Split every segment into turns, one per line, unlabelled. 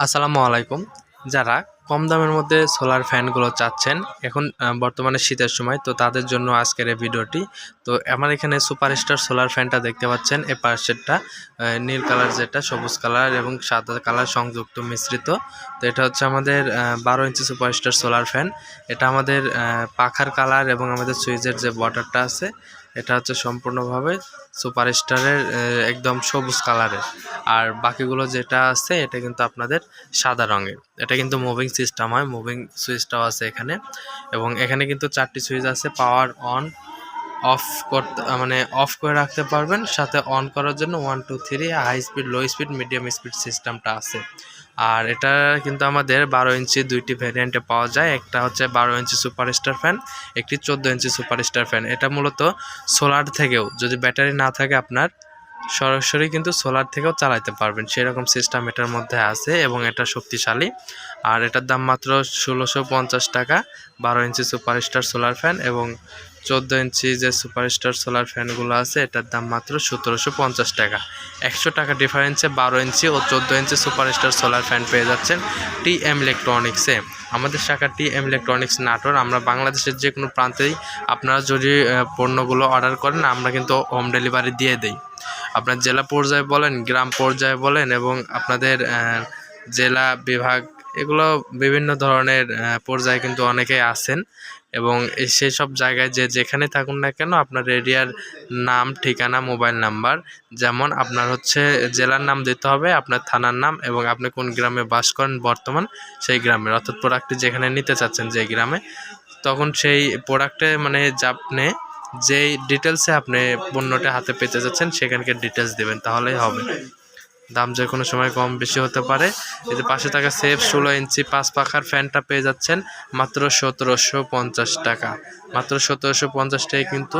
আসসালামু আলাইকুম। যারা কম দামের মধ্যে সোলার ফ্যানগুলো চাচ্ছেন, এখন বর্তমানে শীতের সময়, তো তাদের জন্য আজকের এই ভিডিওটি। তো আমার এখানে সুপারস্টার সোলার ফ্যানটা দেখতে পাচ্ছেন এই পার্সেটটা নীল কালার যেটা, সবুজ কালার এবং সাদা কালার সংযুক্ত মিশ্রিত। তো এটা হচ্ছে আমাদের বারো ইঞ্চি সুপারস্টার সোলার ফ্যান এটা আমাদের পাখার কালার এবং আমাদের সুইচের যে বর্ডারটা আছে এটা হচ্ছে সম্পূর্ণভাবে সুপারস্টারের একদম সবুজ কালারের। আর বাকিগুলো যেটা আছে, এটা কিন্তু আপনাদের সাদা রঙের। এটা কিন্তু মুভিং সিস্টেম হয় মুভিং সুইচটাও আছে এখানে। এবং এখানে কিন্তু চারটি সুইচ আছে পাওয়ার অন অফ করতে মানে অফ করে রাখতে পারবেন। সাথে অন করার জন্য one two three high speed low speed medium speed সিস্টেমটা আছে। আর এটা কিন্তু আমাদের বারো ইঞ্চি দুইটি ভ্যারিয়েন্টে পাওয়া যায়। একটা হচ্ছে বারো ইঞ্চি সুপারস্টার ফ্যান একটি চোদ্দ ইঞ্চি সুপারস্টার ফ্যান এটা মূলত সোলার থেকেও, যদি ব্যাটারি না থাকে আপনার, সরাসরি কিন্তু সোলার থেকেও চালাতে পারবেন। সেরকম সিস্টেম এটার মধ্যে আছে এবং এটা শক্তিশালী। আর এটার দাম মাত্র ষোলোশো টাকা, বারো ইঞ্চি সুপারস্টার সোলার ফ্যান এবং চোদ্দ ইঞ্চি যে সুপারস্টার সোলার ফ্যানগুলো আছে, এটার দাম মাত্র সতেরোশো পঞ্চাশ টাকা। একশো টাকা ডিফারেন্সে বারো ইঞ্চি ও চোদ্দ ইঞ্চি সুপারস্টার সোলার ফ্যান পেয়ে যাচ্ছেন টি এম ইলেকট্রনিক্সে। আমাদের শাখা টি এম ইলেকট্রনিক্স নাটোর, আমরা বাংলাদেশের যে কোনো প্রান্তেই আপনারা যদি পণ্যগুলো অর্ডার করেন, আমরা কিন্তু হোম ডেলিভারি দিয়ে দিই। আপনার জেলা পর্যায়ে বলেন, গ্রাম পর্যায়ে বলেন এবং আপনাদের জেলা বিভাগ এগুলো বিভিন্ন ধরনের পর্যায়ে কিন্তু অনেকেই আছেন এবং সেই সব জায়গায় যে যেখানে থাকুন না কেন আপনার এরিয়ার নাম, ঠিকানা, মোবাইল নাম্বার, যেমন আপনার হচ্ছে জেলার নাম দিতে হবে, আপনার থানার নাম এবং আপনি কোন গ্রামে বাস করেন বর্তমান সেই গ্রামের অর্থাৎ প্রোডাক্টটি যেখানে নিতে চাচ্ছেন যে গ্রামে, তখন সেই প্রোডাক্টে মানে আপনি যেই ডিটেলসে আপনি পণ্যটা হাতে পেতে যাচ্ছেন সেখানকার ডিটেলস দেবেন, তাহলেই হবে। দাম যে কোনো সময় কম বেশি হতে পারে। যে পাশে থাকা সেফ ষোলো ইঞ্চি পাঁচ পাখার ফ্যানটা পেয়ে যাচ্ছেন মাত্র সতেরোশো পঞ্চাশ টাকা। মাত্র সতেরোশো পঞ্চাশ টাকায় কিন্তু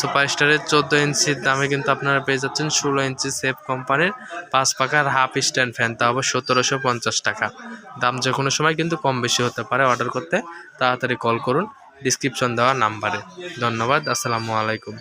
সুপার স্টারের চোদ্দ ইঞ্চির দামে কিন্তু আপনারা পেয়ে যাচ্ছেন ষোলো ইঞ্চি সেফ কোম্পানির পাঁচ পাখার হাফ স্ট্যান্ড ফ্যান। তা হবে সতেরোশো পঞ্চাশ টাকা। দাম যে কোনো সময় কিন্তু কম বেশি হতে পারে। অর্ডার করতে তাড়াতাড়ি কল করুন। ডিসক্রিপশন দেওয়া নাম্বারে। ধন্যবাদ। আসসালামু আলাইকুম।